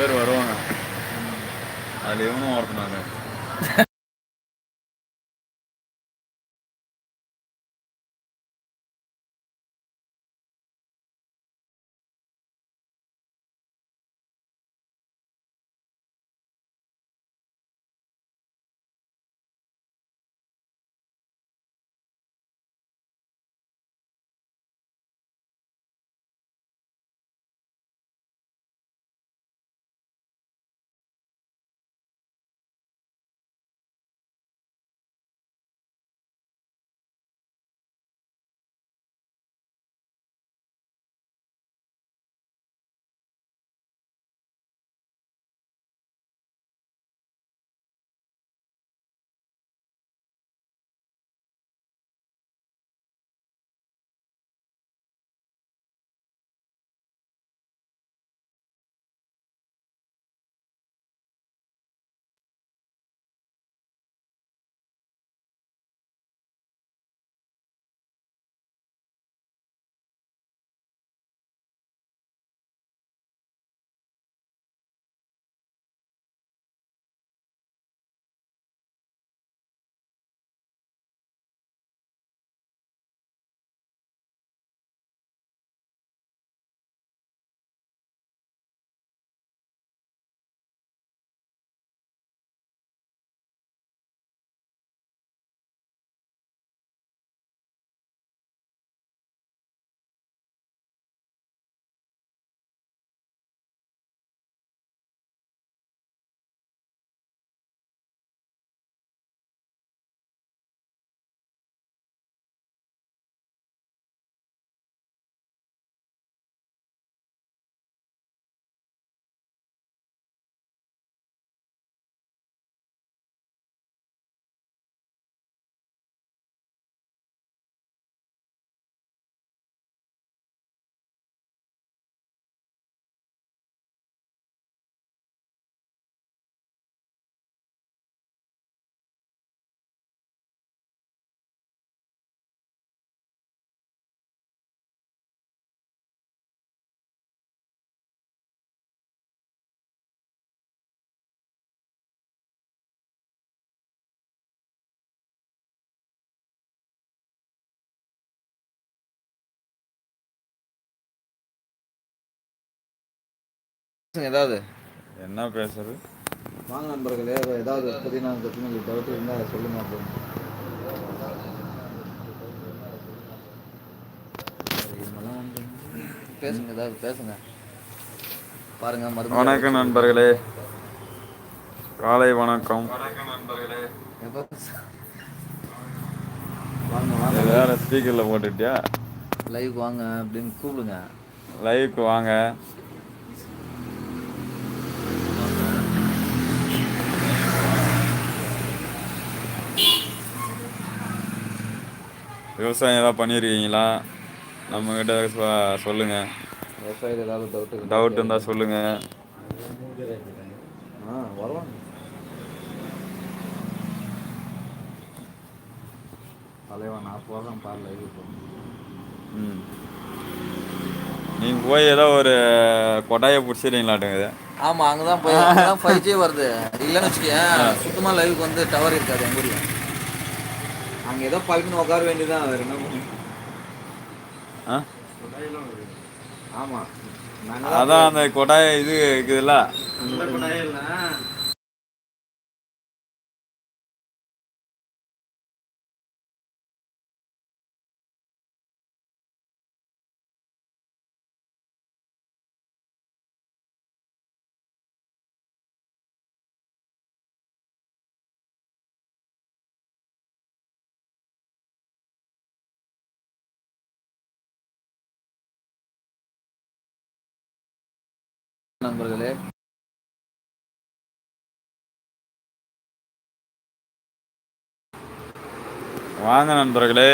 பேர் வருவாங்க. அதில் இவனும் ஒருத்தனாங்க ஏதாவது. என்ன பேசுறது? வாங்க நண்பர்களே ஏதாவது பார்த்தீங்கன்னா அதை பற்றி உங்களுக்கு டவுட் இருந்தால் சொல்லுங்க அப்படின்னு பேசுங்க ஏதாவது பேசுங்க. பாருங்க மருந்து வணக்கம் நண்பர்களே. காலை வணக்கம். வாங்க இது வேற ஸ்பீக்கரில் போட்டுட்டியா? லைவ் வாங்க அப்படின்னு கூப்பிடுங்க. லைவுக்கு வாங்க. விவசாயம் ஏதாவது பண்ணியிருக்கீங்களா நம்மக்கிட்ட சொ- சொல்லுங்க. விவசாயத்தில் ஏதாவது டவுட்டு டவுட் இருந்தால் சொல்லுங்க. ஆ வருவாங்க தலைவா நான் போடுறேன் பாரு லைவ் ம். நீங்கள் போய் ஏதோ ஒரு கொட்டாயை பிடிச்சிடுறீங்களாட்டுங்குது ஆமாம் அங்கே தான் போய் அங்கே தான் ஃபைவ் ஜி வருது. இல்லைன்னு வச்சுக்கேன் சுத்தமாக லைவுக்கு வந்து டவர் இருக்காது எங்கள் ஊரில். அங்கே ஏதோ பழக்கின்னு உட்கார வேண்டியதான் வேறு என்ன ஆமாம் அதான் அந்த கொட்டாய் இது இருக்குதுல்ல நண்பர்களே. வாங்க நண்பர்களே.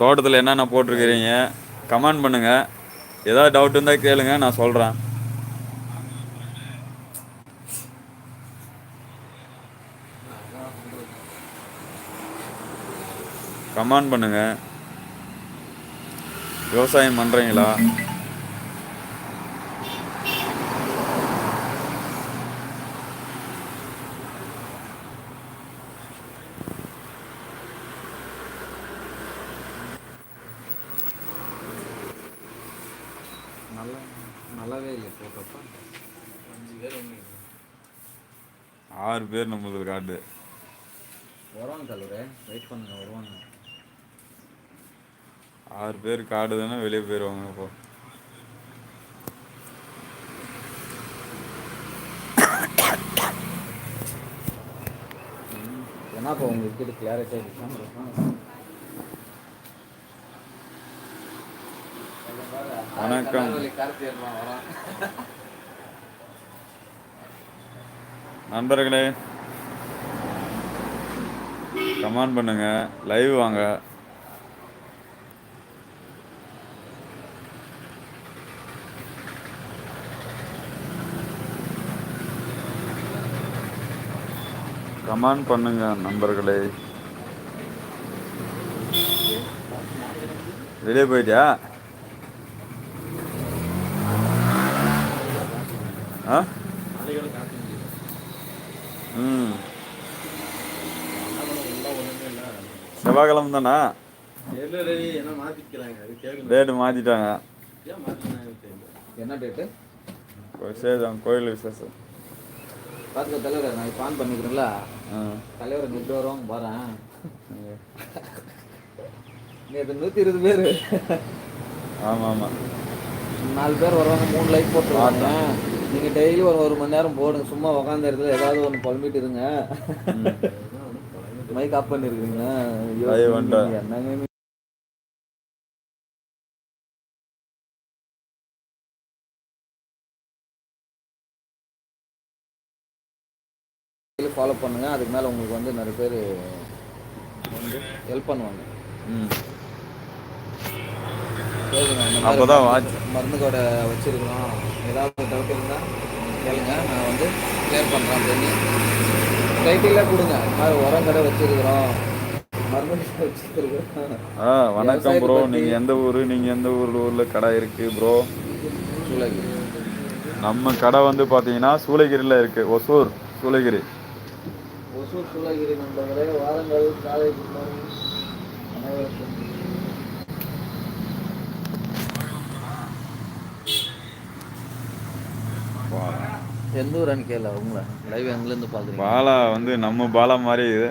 தோட்டத்தில் என்னென்ன போட்டிருக்கிறீங்க? கமெண்ட் பண்ணுங்க. ஏதாவது டவுட் இருந்தால் கேளுங்க நான் சொல்கிறேன் கமெண்ட் பண்ணுங்க. விவசாயம் பண்ணுறீங்களா நல்லாவே இல்லை போட்டோப்பா அஞ்சு பேர் ஒன்று ஆறு பேர் நம்மளுக்கு காட்டு வருவாங்க தலைவரே வெயிட் பண்ணுங்க வருவாங்க. ஆறு பேர் காடுதுன்னா வெளியே போயிடுவாங்க இப்போ என்னப்பா உங்களுக்கு இது கிளாரிட்டி வணக்கம். நண்பர்களே கமெண்ட் பண்ணுங்க லைவ் வாங்க. கமெண்ட் பண்ணுங்க நண்பர்களே. வெளியே போயிட்டியா? ஆ? ம் ஒன்றுமே இல்லை செவ்வாய்க்கிழமை தானா? டேட்டு மாற்றிட்டாங்க என்ன டேட்டு? விசேஷம் கோயில் விசேஷம். பார்த்துக்க தலைவர் நான் இப்போ ஆன் பண்ணிக்கிறேன்ல. ஆ. தலைவர் நெட் வரும் வரேன். நேற்று நூற்றி இருபது பேர். ஆமாம் ஆமாம் நாலு பேர் வருவாங்க மூணு லைக் போட்டுருவாங்க. நீங்கள் டெய்லி ஒரு ஒரு மணி நேரம் போடுங்க. சும்மா உட்காந்த இடத்துல ஏதாவது ஒன்று புலம்பிட்டு இருங்க. மைக் ஆஃப் பண்ணிருக்கீங்க Live வந்துட்டேன். என்னங்க நீ? ஃபாலோ பண்ணுங்க அதுக்கு மேலே உங்களுக்கு வந்து நிறைய பேர் வந்து ஹெல்ப் பண்ணுவாங்க அப்பதான். மருந்து கடை வச்சிருக்கிறோம் ஏதாவது டவுட் இருந்தால் கேளுங்க நான் வந்து கிளியர் பண்ணுறேன் அப்படின்னு டைட்டிலாக கொடுங்க. மாதிரி உரம் கடை வச்சிருக்கிறோம். ஆ வணக்கம் ப்ரோ நீங்கள் எந்த ஊர் நீங்கள் எந்த ஊரில் ஊரில் கடை இருக்குது ப்ரோ நம்ம கடை வந்து பார்த்தீங்கன்னா சூளகிரியில் இருக்குது ஒசூர் சூளகிரி. ஒசூர் சூளகிரி நண்பர்களே வாரங்கள். காலை அனைவருக்கும். எந்த ஊரான்னு கேள உங்களை லைவ் எங்கேருந்து பார்க்குறீங்க பாலா வந்து நம்ம பாலா மாதிரி இது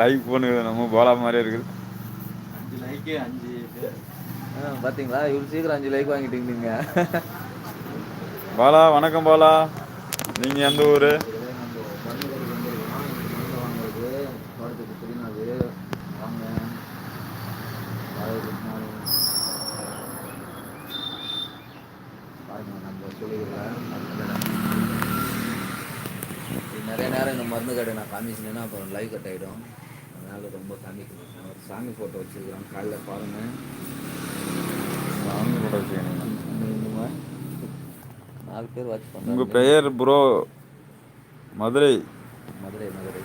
லைக் பண்ணுது நம்ம பாலா மாதிரி இருக்குது. அஞ்சு லைக்கு அஞ்சு பார்த்தீங்களா இவ்வளோ சீக்கிரம் அஞ்சு லைக் வாங்கிட்டீங்க பாலா வணக்கம் பாலா. நீங்கள் எந்த ஊர் மருந்து கடைக்கு வந்திருக்கோம் மருந்து வாங்குறது தோட்டத்துக்கு புதினாது வாங்க குட் மார்னிங் பாருங்க நம்ம சொல்லிக்கிறேன் மருந்து கடை இது நிறைய கடை நான் காமிச்சினேன்னா அப்புறம் லைவ் கட் ஆகிடும் அதனால ரொம்ப காமிக்கணும். ஒரு சாமி ஃபோட்டோ வச்சுருக்கிறேன். காலைல பாருங்க. சாமி கூட வச்சுக்கணும் நாலு பேர் வாட்ச் உங்கள் பண்ணுறாங்க பெயர் ப்ரோ மதுரை. மதுரை மதுரை.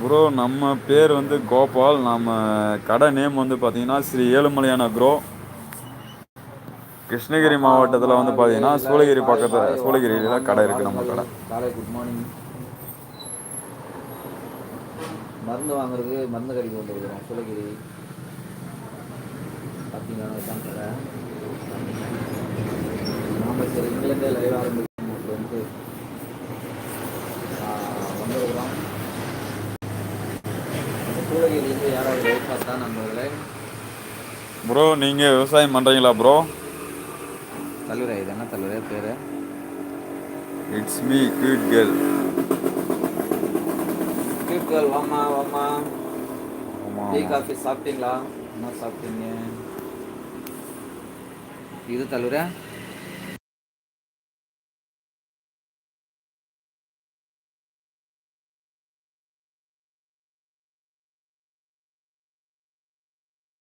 ப்ரோ நம்ம பேர் வந்து கோபால். நம்ம கடை நேம் வந்து பார்த்தீங்கன்னா ஸ்ரீ ஏழுமலையான க்ரோ கிருஷ்ணகிரி மாவட்டத்தில் வந்து பார்த்தீங்கன்னா சூளகிரி பக்கத்தில் சூளகிரியில் கடை இருக்குது நம்ம கடை. குட் மார்னிங் மருந்து வாங்குறது மருந்து கடைக்கு வந்துருக்குறோம் சூளகிரி பார்த்தீங்கன்னா நாம சரி இங்கிலேருந்தே லைவ் ஆரம்பிக்கும் வந்து வந்துருக்குறோம். சூளகிரிலேருந்து யாராவது லைவ் பார்த்தா நம்மளே ப்ரோ நீங்கள் விவசாயம் பண்ணுறீங்களா ப்ரோ இது என்ன தள்ளுரை? பேர்? It's me cute girl girl வாமா வாமா டீ காஃபி சாப்பிட்டீங்களா? என்ன சாப்பிட்டீங்க? இது தள்ளுற.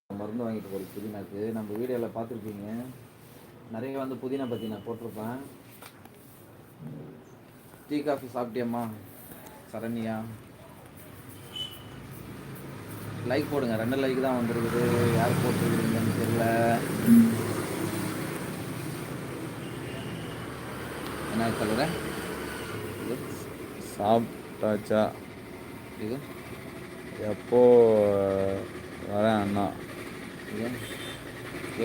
மருந்து வாங்கிட்டு போகிற புதினாக்கு. நம்ம வீடியோவில் பார்த்துருப்பீங்க. நிறைய வந்து புதினா பற்றி நான் போட்டிருப்பேன். டீ காஃபி சாப்பிட்டியம்மா. சரண்யா. லைக் போடுங்க. ரெண்டு லைக் தான் வந்திருக்குது. யார் போட்டுருக்குறீங்கன்னு தெரியல. என்ன கலர சாப்பிட்டாச்சா இது? எப்போ வரேன் அண்ணா. இது?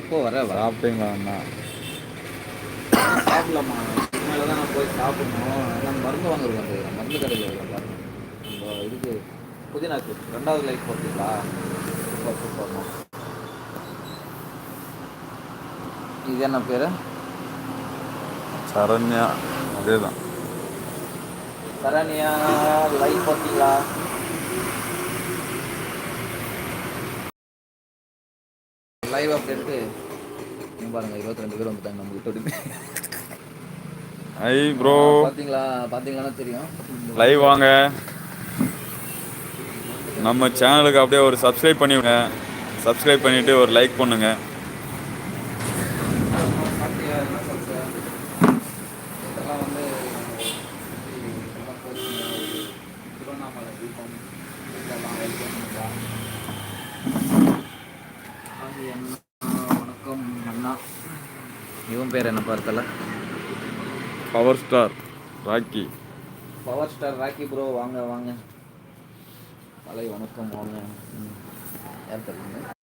எப்போ வர சாப்பிட்டீங்களா அண்ணா? சாப்பிடலாமா? மேலே தான் நான் போய் சாப்பிடணும். நான் மருந்து வாங்குறது மருந்து கடையில் இந்த இதுக்கு புதினாக்கு ரெண்டாவது லைஃப் போட்டீங்களா சூப்பர் சூப்பர்மா இது என்ன பேர்? சரண்யா. அதே தான் சரண்யா லைஃப் போட்டீங்களா? லைவ் அப்படின்ட்டு இங்க பாருங்க இருபத்தி ரெண்டு பேர் வந்துட்டாங்க. நம்ம விட்டு ஐ ப்ரோ பார்த்தீங்களா பார்த்தீங்களான்னா தெரியும். லைவ் வாங்க. நம்ம சேனலுக்கு அப்படியே ஒரு சப்ஸ்கிரைப் பண்ணிவிடுங்க சப்ஸ்கிரைப் பண்ணிவிட்டு ஒரு லைக் பண்ணுங்க பாத்தியா, என்ன சொல்ற? இதெல்லாம் வந்து இதெல்லாம் போச்சுங்க. ஒரு திருவண்ணாமலை தீபம் இதெல்லாம் வைக்கணுங்களா? அது என்ன? வணக்கம் அண்ணா இவன் பேர் என்ன பார்த்தல power star Rocky power star Rocky bro வாங்க வாங்க காலை வணக்கம் வாங்க ம். யார் தெரியுங்க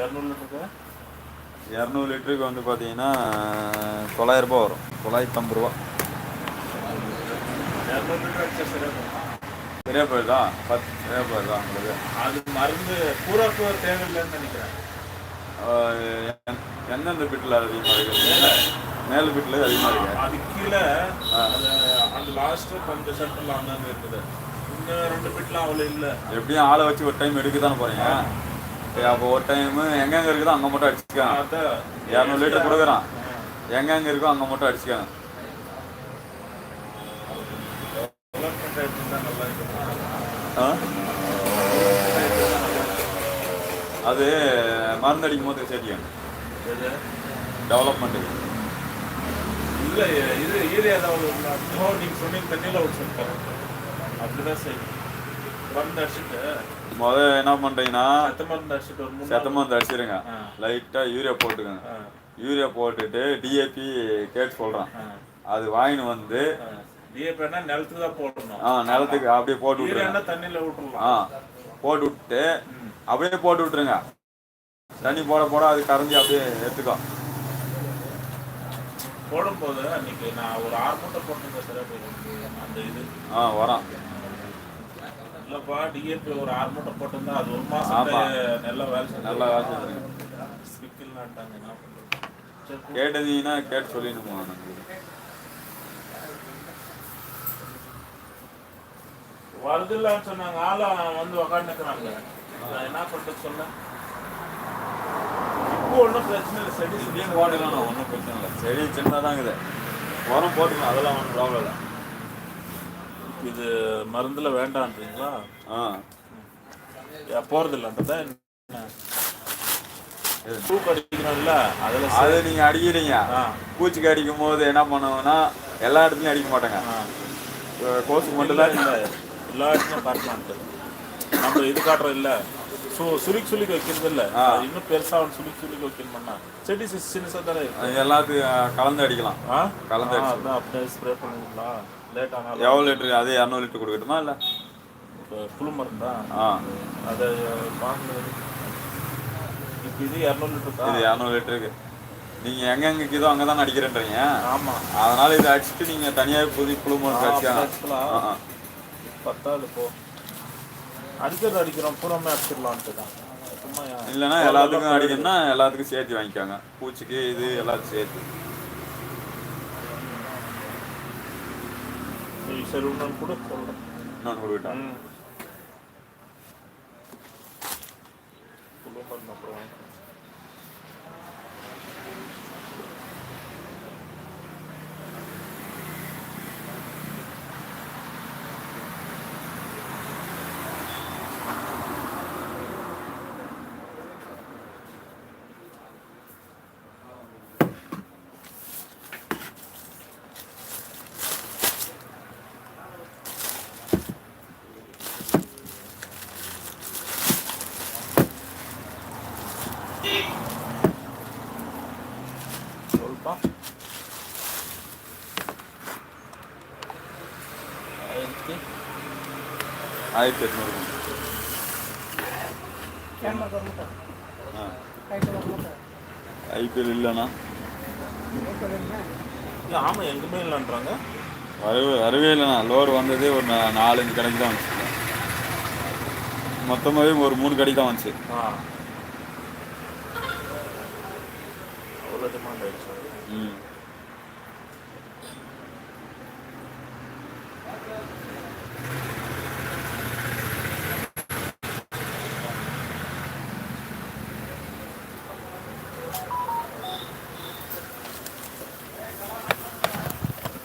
இரநூறு லிட்டருக்கு? வந்து பார்த்தீங்கன்னா தொள்ளாயிரம் ரூபாய் வரும். தொள்ளாயிரத்தி ஐம்பது ரூபா சரியா போயிருதா? பத்து சரியா போயிருதா உங்களுக்கு? அது மருந்து பூராக்கு தேவையில்லைன்னு நினைக்கிறேன். எந்தெந்த பிட்டில் அதிகமாக இருக்குது? மேல். பிட்டில் அதிகமாக இருக்கு அது கீழே அந்த லாஸ்ட் கொஞ்சம் சென்டர்ல அங்கங்க இருக்குது. இன்னும் ரெண்டு பிட்லாம் அவ்வளோ இல்லை. எப்படியும் ஆளை வச்சு ஒரு டைம் எடுக்க தானே போறீங்க? சரி, அப்போ ஒரு டைம் எங்கெங்க இருக்குதோ அங்கே மட்டும் அடிச்சுக்காங்க. இரநூறு லிட்டர் கொடுக்குறான். எங்கெங்க இருக்கோ அங்கே மட்டும் அடிச்சுக்காங்க. டெவலப்மெண்ட்? அது மருந்து அடிக்கும் போது சரியும் எது? டெவலப்மெண்ட்டுக்கு இல்லை இது ஏரியா இன்னும் நீங்கள் சொன்னீங்க தண்ணியில் அப்படிதான் சரி மருந்து அடிச்சுட்டு. முதல்ல என்ன பண்ணுறீங்கன்னா சத்த மருந்து அடிச்சுட்டு ஒரு செத்த மருந்து அடிச்சிருங்க. ஆ. லைட்டாக யூரியா போட்டுக்கோங்க. யூரியா போட்டுட்டு டிஏபி கேட்டு சொல்கிறான் ஆ, அது வாங்கின்னு வந்து ஆ. டிஏபின்னா நிலத்துக்கு தான் போடணும். ஆ நிலத்துக்கு அப்படியே போட்டு விட்டுருங்க. தண்ணியில் விட்டுறலாம் ஆ போட்டு விட்டு அப்படியே போட்டு விட்டுருங்க. தண்ணி போட போட அது கரைஞ்சி அப்படியே எடுத்துக்கோ போடும்போது அன்னைக்கு நான் ஒரு ஆறு மூட்டை போட்டிருந்தேன் போயிடும் அந்த இது. ஆ வரோம். இல்லப்பா டிஏபி ஒரு ஆறு மூட்டை போட்டிருந்தா அது ஒரு மாசம். நல்லா வேலை நல்லா வேலை செஞ்சுருங்க ஸ்பிக்கில்லான்ட்டாங்க என்ன பண்றது? சரி போ. கேட்டதீங்கன்னா கேட்டு சொல்லிடணுமா எனக்கு வருதில்லன்னு சொன்னாங்க. ஆளா வந்து உக்காந்துக்கிறாங்க. நான் என்ன பண்றது சொல்ல? இப்போ ஒன்றும் பிரச்சனை இல்லை. செடி போட்டுக்கலாம் ஒன்றும் பிரச்சனை இல்லை. செடி சின்னதாக இருக்குது உரம் போட்டுக்கலாம் அதெல்லாம் ஒன்றும் ப்ராப்ளம் இல்லை. இது மருந்துல வேண்டான்றீங்களா? ஆ. போறது இல்லைன்றதா என்ன? இது. பூ கடிக்கணும்ல அதுல அது நீங்கள் அடிக்கிறீங்க. பூச்சிக்கு அடிக்கும் போது என்ன பண்ணுவோம்னா எல்லா இடத்துலையும் அடிக்க மாட்டாங்க. ஆ. அஹ் கோசுக்கு மட்டும் இல்ல எல்லா இடத்துலயும் காட்டலான்ட்டு நம்ம இது காட்டுறோம் இல்ல. சு சுருக்கி சுருக்கி வைக்கிறது இல்ல. இன்னும் பெருசா அவன் சுருக்கி சுருக்கி வைக்கணும்னா செடி சி- சின்னசா தானே இருக்கு. அது எல்லாத்துக்கும் கலந்து அடிக்கலாம். கலந்து. அதான் அப்படியே ஸ்ப்ரே பண்ணுவீங்களா லேட் ஆனாலும் எவ்வளோ லிட்டரு? அதே இரநூறு லிட்டர் கொடுக்கட்டுமா இல்லை? இப்ப புழு மருந்தா? ஆ. அதை வாங்குறது இப்போ இது இரநூறு லிட்டர் இது தான் இரநூறு லிட்டருக்கு. நீங்கள் எங்கெங்க இருக்குதோ அங்கே தான் அடிக்கிறேன்றீங்க ஆமா. அதனால இதை அடிச்சுட்டு நீங்கள் தனியாக புது புழு மருந்து அடிச்சுக்கலாம். பத்தாது போ. அடிக்கிறது அடிக்கிறோம் பூராமே அடிச்சிடலான்ட்டு தான்? இல்லைன்னா எல்லாத்துக்கும் அடிக்கணும்னா எல்லாத்துக்கும் சேர்த்து வாங்கிக்கோங்க. பூச்சிக்கு இது எல்லாத்துக்கும் சேர்த்து. இன்னொன்று கூட சொல்றேன் இன்னொன்று கொடுக்கிட்டா ம். புழு மருந்து அப்புறம் வாங்கிக்கலாம். சொல்ப்பா ஆயிரத்தி ஆயிரத்தி எட்நூறு. ஐபிஎல் இல்லைண்ணா. இல்ல, ஆமா எங்குமே இல்லைன்றாங்க. வரவே வரவே இல்லைண்ணா. லோடு வந்ததே ஒரு நாலஞ்சு கடைக்கு தான் வந்துச்சு. மொத்தமாகவே ஒரு மூணு கடைக்கு தான் வந்துச்சு ஆ அவ்வளோ டிமாண்ட் ஆயிடுச்சு ம்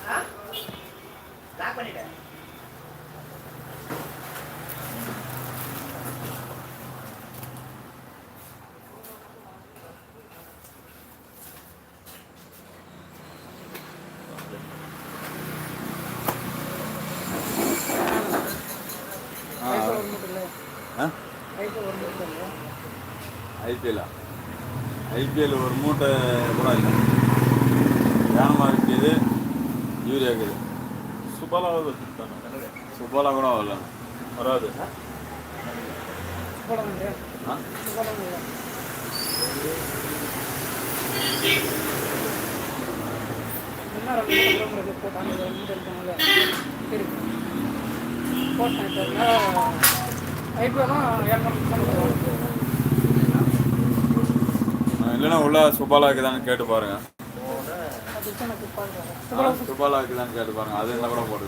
ஆ ஆ ஐபிஎல்லா ஐபிஎல் ஒரு மூட்டை கூட இல்லை. ஏனமாக இருக்குது யூரியா இருக்குது. சுபாலாவது சுப்பாலா கூட வரல. வராது. ஆ? ஆ, இல்லைன்னா உள்ள சுபாலா இருக்குதான்னு கேட்டு பாருங்க. சுபாலா இருக்குதான்னு கேட்டு பாருங்க. அது இருந்தால் கூட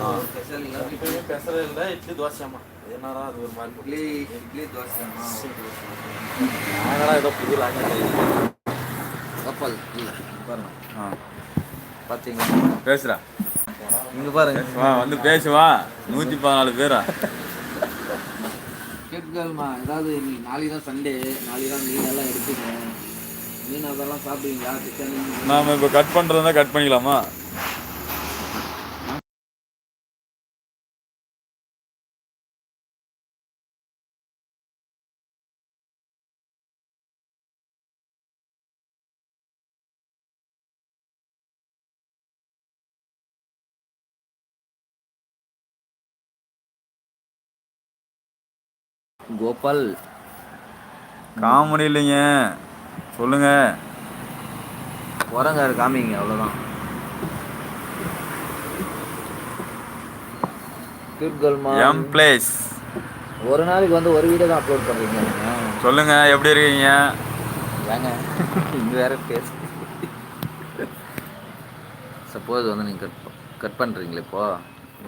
ஆ. ஸ்பெஷல் இல்லை இட்லி தோசையாம்மா என்னடா அது ஒரு மாதிரி இட்லி இட்லி தோசைமா நாங்கடா ஏதோ புது லாங்குவேஜ் கப்பல் இல்லை. பாருங்க. ஆ. பார்த்தீங்களா பேசுகிறா இங்கே பாருங்க. வா வந்து பேசுவா நூற்றி பதினாலு பேரா. கேட்கல்மா ஏதாவது இன்னைக்கு நாளைக்கு தான் சண்டே நாளைக்கு தான் மீனெல்லாம் எடுத்துக்கோங்க எடுத்துங்க மீன் அதெல்லாம் சாப்பிடுவீங்களா? சிக்கன் நாம இப்போ கட் பண்ணுறதுனா கட் பண்ணிக்கலாமா? கோபால். காமெடி இல்லைங்க. சொல்லுங்க. உரங்காரு காமிங்க அவ்வளோதான் எம் பிளேஸ் ஒரு நாளைக்கு வந்து ஒரு வீடியோ தான் அப்லோட் பண்ணுறீங்க நீங்கள் சொல்லுங்க எப்படி இருக்கீங்க? ஏங்க இங்கே வேற பேச. சப்போஸ் வந்து நீங்கள் கட் கட் பண்ணுறீங்களே இப்போ.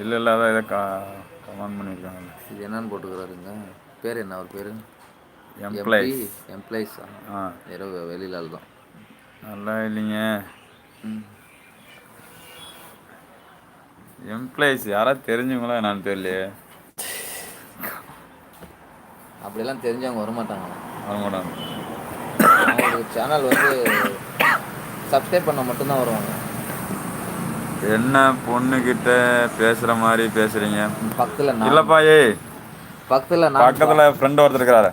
இல்லை இல்லை அதான் இதை கமெண்ட் பண்ணியிருக்காங்க. இது என்னன்னு போட்டுக்கிறாருங்க. பேர் என்ன அவர் பேர்? எம் பிளேஸ் எம்ப்ளாயிஸ் ஆ? வேற வெளியில் தான். நல்லா இல்லைங்க. எம்ப்ளாயிஸ் யாராவது தெரிஞ்சவங்களா என்னன்னு தெரியலையே. அப்படியெல்லாம் தெரிஞ்சவங்க வரமாட்டாங்க. வரமாட்டாங்க. அவங்களுக்கு சேனல் வந்து சப்ஸ்கிரைப் பண்ண மட்டும்தான் வருவாங்க. என்ன பொண்ணுகிட்ட பேசுகிற மாதிரி பேசுகிறீங்க பக்கத்தில் இல்லைப்பா ஏய். பக்கத்தில் நான் பக்கத்தில் ஃப்ரெண்ட் ஒருத்தர் இருக்கிறாரு.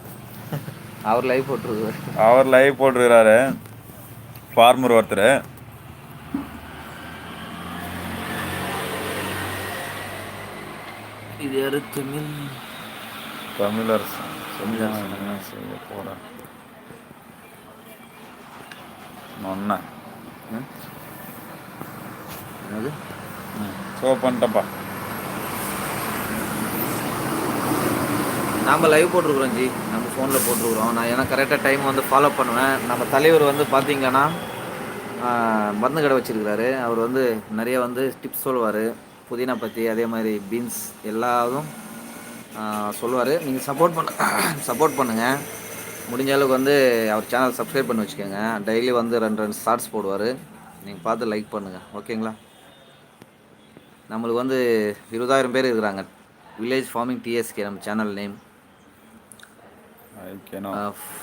அவர் லைவ் போட்டிருக்காரு. அவர் லைவ் போட்டிருக்கிறாரு. ஃபார்மர் ஒருத்தர். இது யாரு? தமிழ். தமிழரசு. என்ன செய்ய போகிறேன் ஒன்று ம்? என்னது? ஸோ பண்ணிட்டப்பா நாம் லைவ் போட்டிருக்குறோம் ஜி. நம்ம ஃபோனில் போட்டிருக்குறோம். நான் ஏன்னா கரெக்டாக டைம் வந்து ஃபாலோ பண்ணுவேன். நம்ம தலைவர் வந்து பார்த்தீங்கன்னா மருந்து கடை வச்சுருக்கிறாரு. அவர் வந்து நிறைய வந்து டிப்ஸ் சொல்லுவார். புதினா பற்றி அதே மாதிரி பீன்ஸ் எல்லாதும் சொல்லுவார். நீங்கள் சப்போர்ட் பண்ண சப்போர்ட் பண்ணுங்கள் முடிஞ்ச அளவுக்கு வந்து அவர் சேனல் சப்ஸ்கிரைப் பண்ணி வச்சுக்கோங்க. டெய்லி வந்து ரெண்டு ரெண்டு ஷார்ட்ஸ் போடுவார். நீங்கள் பார்த்து லைக் பண்ணுங்கள் ஓகேங்களா நம்மளுக்கு வந்து இருபதாயிரம் பேர் இருக்கிறாங்க. வில்லேஜ் ஃபார்மிங் டிஎஸ்கே நம்ம சேனல் நேம்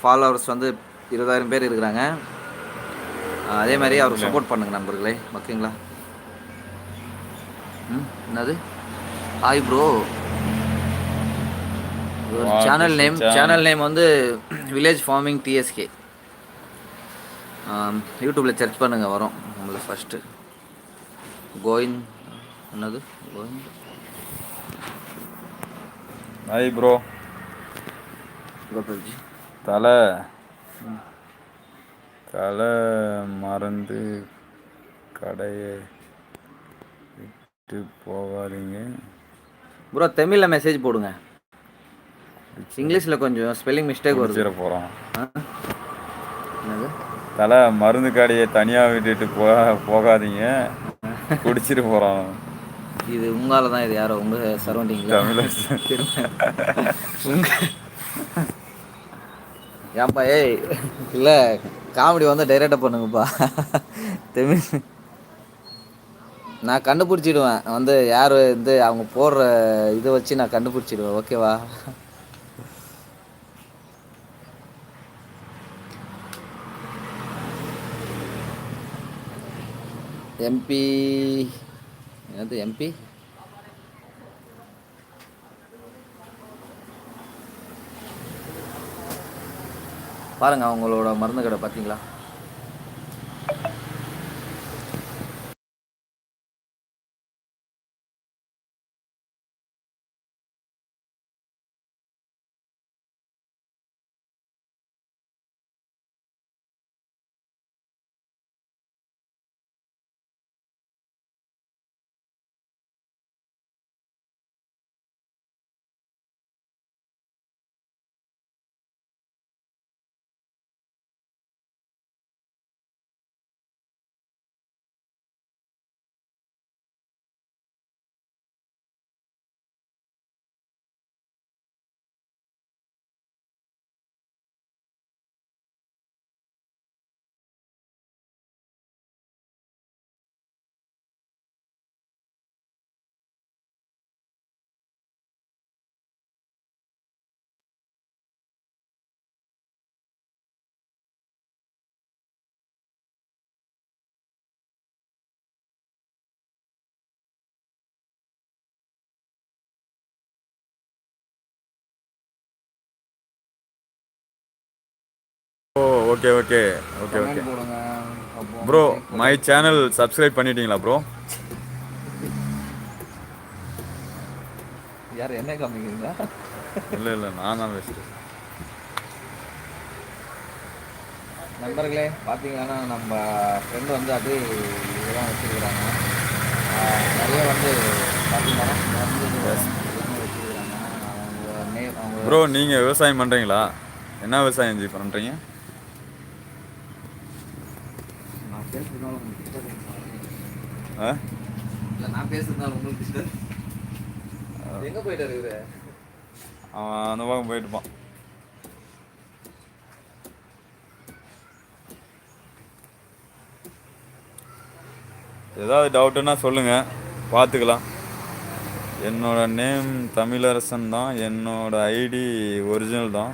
ஃபாலோவர்ஸ் வந்து இருபதாயிரம் பேர் இருக்கிறாங்க. அஹ் அதே மாதிரி அவருக்கு சப்போர்ட் பண்ணுங்க நண்பர்களே. ஓகேங்களா? ம் என்னது? Hi bro channel name. Channel name வந்து வில்லேஜ் ஃபார்மிங் டிஎஸ்கே யூடியூப்பில் சர்ச் பண்ணுங்கள் வரும். உங்களுக்கு ஃபஸ்ட்டு கோவிந்த் என்னது? கோவிந்த் ஹாய் ப்ரோ கோபால்ஜி தலை. தலை மறந்து கடையை விட்டு போகாதீங்க. ப்ரோ தமிழில் மெசேஜ் போடுங்க. இங்கிலீஷில் கொஞ்சம் ஸ்பெல்லிங் மிஸ்டேக் வருது. போகிறோம்? என்னது? தலை மருந்து கடையை தனியாக விட்டுட்டு போ போகாதீங்க. குடிச்சிட்டு போகிறோம் இது உங்களால் தான் இது யாரோ உங்கள் சரௌண்டிங்கில் தமிழ் உங்க ஏன்பா ஏய் இல்லை காமெடி வந்து டைரெக்டாக பண்ணுங்கப்பா. தமிழ் நான் கண்டுபிடிச்சிடுவேன். வந்து யார் வந்து அவங்க போடுற இதை வச்சு நான் கண்டுபிடிச்சிடுவேன். ஓகேவா எம்பி என்னது எம்பி பாருங்க அவங்களோட மருந்து கடை பார்த்தீங்களா okay okay okay okay. Bro my channel subscribe பண்ணிட்டீங்களா ப்ரோ? யார் என்ன காமிக்கிறீங்களா? இல்லை இல்லை நான் தான் பேசுகிறேன் நண்பர்களே பார்த்தீங்கன்னா நம்ம ஃப்ரெண்டு வந்து அது இதெல்லாம் வச்சுருக்குறாங்க. நிறைய வந்து பார்த்தீங்கன்னா ப்ரோ நீங்கள் விவசாயம் பண்ணுறீங்களா என்ன விவசாயம் ஜி பண்ணுறீங்க? நான் பேசுறதுனால உங்களுக்கு? எங்க போயிட்டு இருக்குது அவன் அந்த பக்கம் போயிட்டுப்பான் ஏதாவது டவுட்டுன்னா சொல்லுங்கள் பார்த்துக்கலாம் என்னோட நேம் தமிழரசன் தான் என்னோட ஐடி ஒரிஜினல் தான்.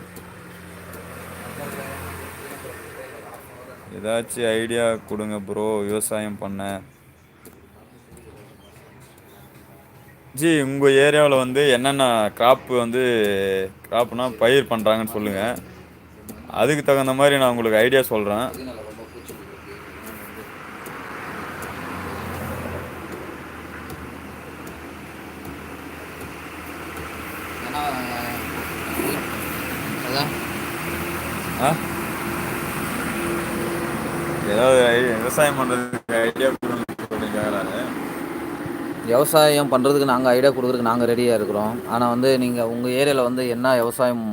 ஏதாச்சும் ஐடியா கொடுங்க ப்ரோ விவசாயம் பண்ண. ஜி உங்கள் ஏரியாவில் வந்து என்னென்ன கிராப்பு வந்து கிராப்னா பயிர் பண்ணுறாங்கன்னு சொல்லுங்கள் அதுக்கு தகுந்த மாதிரி நான் உங்களுக்கு ஐடியா சொல்கிறேன் ஆ? ஏதாவது விவசாயம் பண்ணுறதுக்கு ஐடியா கொடுங்க விவசாயம் பண்ணுறதுக்கு நாங்கள் ஐடியா கொடுக்குறதுக்கு நாங்கள் ரெடியாக இருக்கிறோம். ஆனால் வந்து நீங்கள் உங்கள் ஏரியாவில் வந்து என்ன விவசாயம்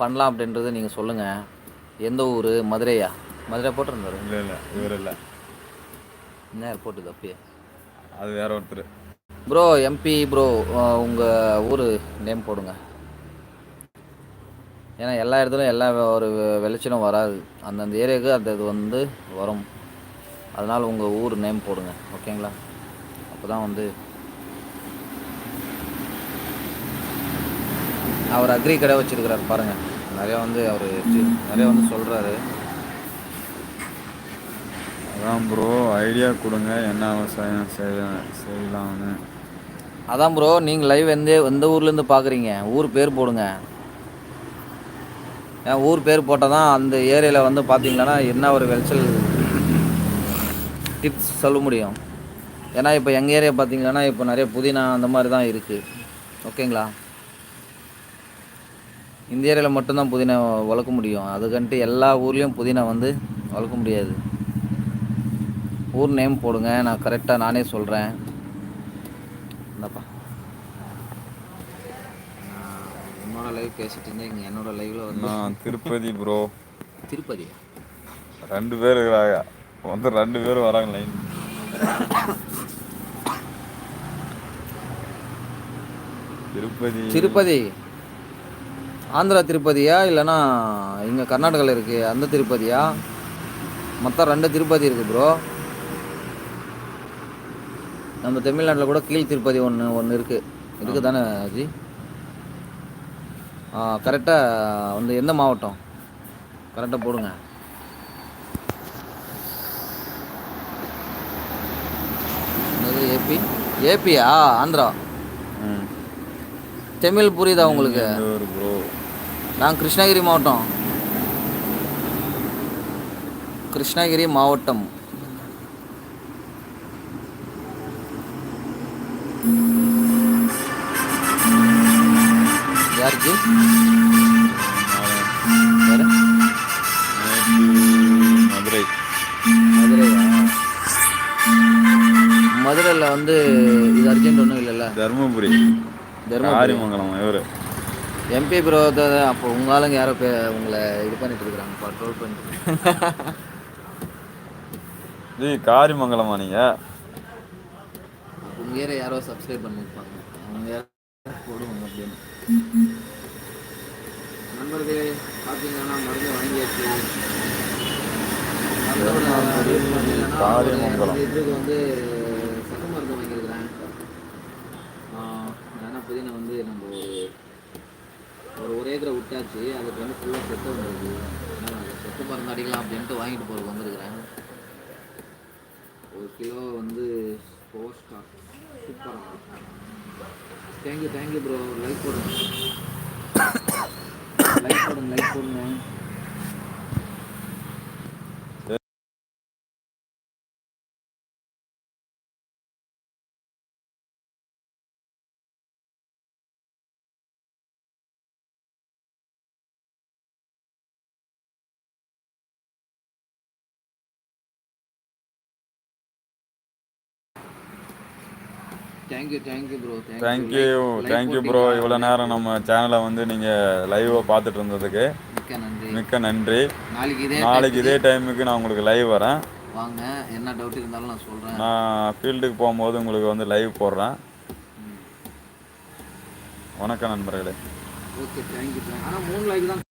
பண்ணலாம் அப்படின்றது நீங்கள் சொல்லுங்கள் எந்த ஊர்? மதுரையா? மதுரை போட்டிருந்தாரு. இல்லை இல்லை இவர் இல்லை. என்ன ஏர்போர்ட் இது அப்பயே அது வேற ஒருத்தர். ப்ரோ எம்பி ப்ரோ உங்கள் ஊர் நேம் போடுங்க. ஏன்னா எல்லா இடத்துலையும் எல்லா ஒரு விளைச்சலும் வராது. அந்தந்த ஏரியாவுக்கு அந்த இது வந்து வரும். அதனால் உங்கள் ஊர் நேம் போடுங்க. ஓகேங்களா? அப்போ தான் வந்து அவர் அக்ரி கடை வச்சிருக்கிறாரு பாருங்கள் நிறையா வந்து அவர் நிறையா வந்து சொல்கிறாரு அதான் ப்ரோ ஐடியா கொடுங்க. என்ன விவசாயம் செய்ய செய்யலாம்னு. அதான் ப்ரோ நீங்கள் லைவ் எந்த எந்த ஊர்லேருந்து பார்க்குறீங்க ஊர் பேர் போடுங்க. ஊர் பேர் போட்டால் தான் அந்த ஏரியாவில் வந்து பார்த்தீங்கன்னா என்ன ஒரு விளைச்சல் டிப்ஸ் சொல்ல முடியும். ஏன்னா இப்போ எங்கள் ஏரியா பார்த்தீங்கன்னா இப்போ நிறைய புதினா அந்த மாதிரி தான் இருக்குது ஓகேங்களா? இந்த ஏரியாவில் மட்டும்தான் புதினா வளர்க்க முடியும். அதுக்கன்ட்டு எல்லா ஊர்லேயும் புதினா வந்து வளர்க்க முடியாது. ஊர் நேம் போடுங்க. நான் கரெக்டாக நானே சொல்கிறேன் என்னோட லைவ் பேசிட்டு இருந்தேன். இங்கே என்னோட லைவில் வந்து நான் திருப்பதி ப்ரோ திருப்பதி ரெண்டு பேர் இருக்கிறாங்க. வந்து ரெண்டு பேர் வராங்க லைன் திருப்பதி. திருப்பதி. ஆந்திரா திருப்பதியா? இல்லைன்னா இங்கே கர்நாடகாவில் இருக்கு. அந்த திருப்பதியா? மொத்தம் ரெண்டு திருப்பதி இருக்கு ப்ரோ நம்ம தமிழ்நாட்டில் கூட கீழ் திருப்பதி ஒன்று ஒன்று இருக்கு. இருக்கு தானே ஜி கரெக்டாக வந்து எந்த மாவட்டம்? கரெக்டாக போடுங்க. ஏபி ஏபியா ஆந்திரா. ம். தமிழ் புரியுதா உங்களுக்கு? நான் கிருஷ்ணகிரி மாவட்டம். கிருஷ்ணகிரி மாவட்டம். மதுரையில் வந்து இது அர்ஜென்ட் ஒன்றும் இல்லைல்ல? தர்மபுரி. தர்மபுரி. காரிமங்கலம் இவர். எம்பி ப்ரோ அப்போ உங்க ஆளுங்க யாரோ பே உங்களை இது பண்ணிட்டு இருக்கிறாங்க ட்ரோல் பண்ணிட்டு ஜி காரிமங்கலமா நீங்கள் உங்க ஏரியா யாரோ சப்ஸ்கிரைப் பண்ணிருப்பாங்க. அவங்க போடுவாங்க அப்படின்னு நண்பர்களே பார்த்தீங்கன்னா மருந்து வாங்கியாச்சு. காரியமங்கலம். இதுக்கு வந்து சத்து மருந்து வாங்கியிருக்கிறேன் ஏன்னா புதினா வந்து நம்ம ஒரு ஒரு வந்தாச்சு. அதுக்கு வந்து ஃபுல்லாக செத்து வந்துருக்கு செத்து மருந்து அடிக்கலாம் அப்படின்ட்டு வாங்கிட்டு போகிற வந்திருக்கிறேன். ஒரு கிலோ வந்து ஃபோர் ஸ்டார் சூப்பராக thank you thank you bro like போடுங்க. லைக் போடுங்க லைக் போடுங்க. Thank you thank you bro thank you thank you bro இவ்வளோ நேரம் நம்ம சேனலை வந்து நீங்கள் லைவாக பார்த்துட்டு இருந்ததுக்கு மிக்க நன்றி. மிக்க நன்றி. நாளைக்கு இதே நாளைக்கு இதே டைமுக்கு நான் உங்களுக்கு லைவ் வரேன். வாங்க என்ன டவுட் இருந்தாலும் நான் சொல்கிறேன் நான் ஃபீல்டுக்கு போகும்போது உங்களுக்கு வந்து லைவ் போடுறேன். வணக்கம் நண்பர்களே. ஓகே தேங்க்யூ ஆனால் மூணு லைக் தான்